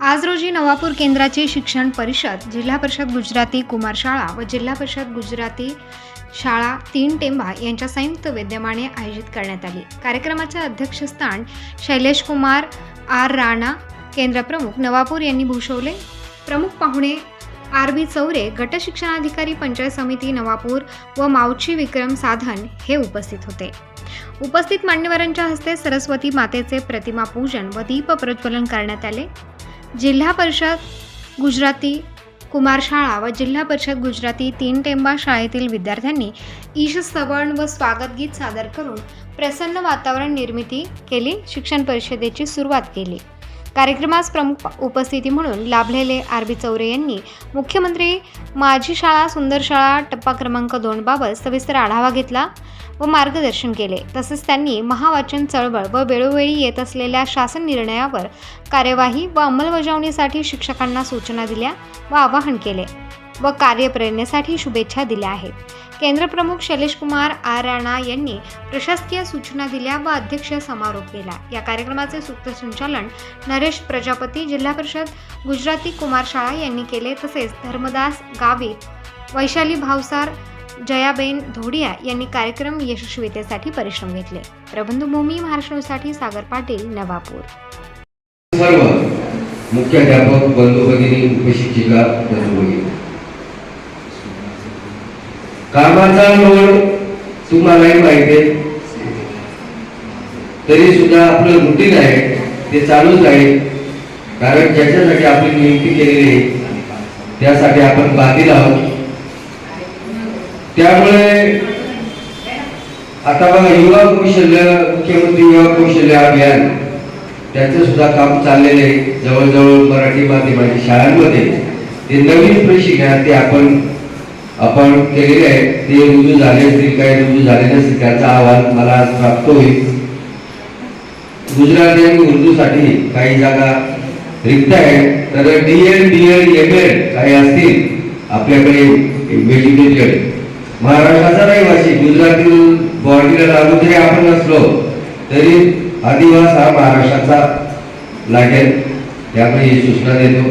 आज रोजी नवापूर केंद्राची शिक्षण परिषद जिल्हा परिषद गुजराती कुमार शाळा व जिल्हा परिषद गुजराती शाळा तीन टेंबा यांच्या संयुक्त विद्यमाने आयोजित करण्यात आली. कार्यक्रमाचे अध्यक्षस्थान शैलेश कुमार आर राणा केंद्रप्रमुख नवापूर यांनी भूषवले. प्रमुख पाहुणे आर बी चौरे गट शिक्षणाधिकारी पंचायत समिती नवापूर व मावची विक्रम साधन हे उपस्थित होते. उपस्थित मान्यवरांच्या हस्ते सरस्वती मातेचे प्रतिमा पूजन व दीप प्रज्वलन करण्यात आले. जिल्हा परिषद गुजराती कुमार शाळा व जिल्हा परिषद गुजराती तीन टेंबा शाळेतील विद्यार्थ्यांनी ईश स्तवण व स्वागत गीत सादर करून प्रसन्न वातावरण निर्मिती केली. शिक्षण परिषदेची सुरुवात केली. कार्यक्रमास प्रमुख उपस्थिती म्हणून लाभलेले आर बी चौरे यांनी मुख्यमंत्री माझी शाळा सुंदर शाळा टप्पा क्रमांक दोनबाबत सविस्तर आढावा घेतला व मार्गदर्शन केले. तसेच त्यांनी महावाचन चळवळ व वेळोवेळी येत असलेल्या शासन निर्णयावर कार्यवाही व अंमलबजावणीसाठी शिक्षकांना सूचना दिल्या व आवाहन केले. व कार्यप्रेरणेसाठी शुभेच्छा दिल्या आहेत. केंद्रप्रमुख शैलेश कुमार आर राणा यांनी प्रशासकीय सूचना दिल्या व अध्यक्ष समारोप केला. या कार्यक्रमाचे सूत्रसंचालन नरेश प्रजापती जिल्हा परिषद गुजराती कुमार शाळा यांनी केले. तसेच धर्मदास गावित वैशाली भावसार जयाबेन धोडिया यांनी कार्यक्रम यशस्वीतेसाठी परिश्रम घेतले. प्रबंधभूमी महाराष्ट्रासाठी सागर पाटील नवापूर. सर्व मुख्याध्यापक बंधू भगिनी उपशिक्षिका बंधू भगिनी. कामाचा लोड तुम्हालाही माहिती आहे. तरी सुद्धा आपलं रुटीन आहे ते चालूच आहे. कारण ज्याच्यासाठी आपली नियुक्ती केलेली आहे त्यासाठी आपण बाधित आहोत. त्यामुळे आता बघा युवा कौशल्य मुख्यमंत्री युवा कौशल्य अभियान त्याचं सुद्धा काम चाललेलं आहे. जवळजवळ मराठी माध्यमाच्या शाळांमध्ये ते नवीन प्रशिक्षण ते आपण आपण केलेले आहे ते रुजू झाले असतील काही रुजू झाले नसतील त्याचा अहवाल मला आज प्राप्त होईल. गुजराती आणि उर्दूसाठी काही जागा रिक्त आहेत तर D Ed D M Ed काही असतील आपल्याकडे एज्युकेटेड महाराष्ट्राचा रहिवासी गुजरातील बॉर्डीला लागू जरी आपण नसलो तरी आदिवास हा महाराष्ट्राचा लागेल. त्यामुळे ही सूचना देतो.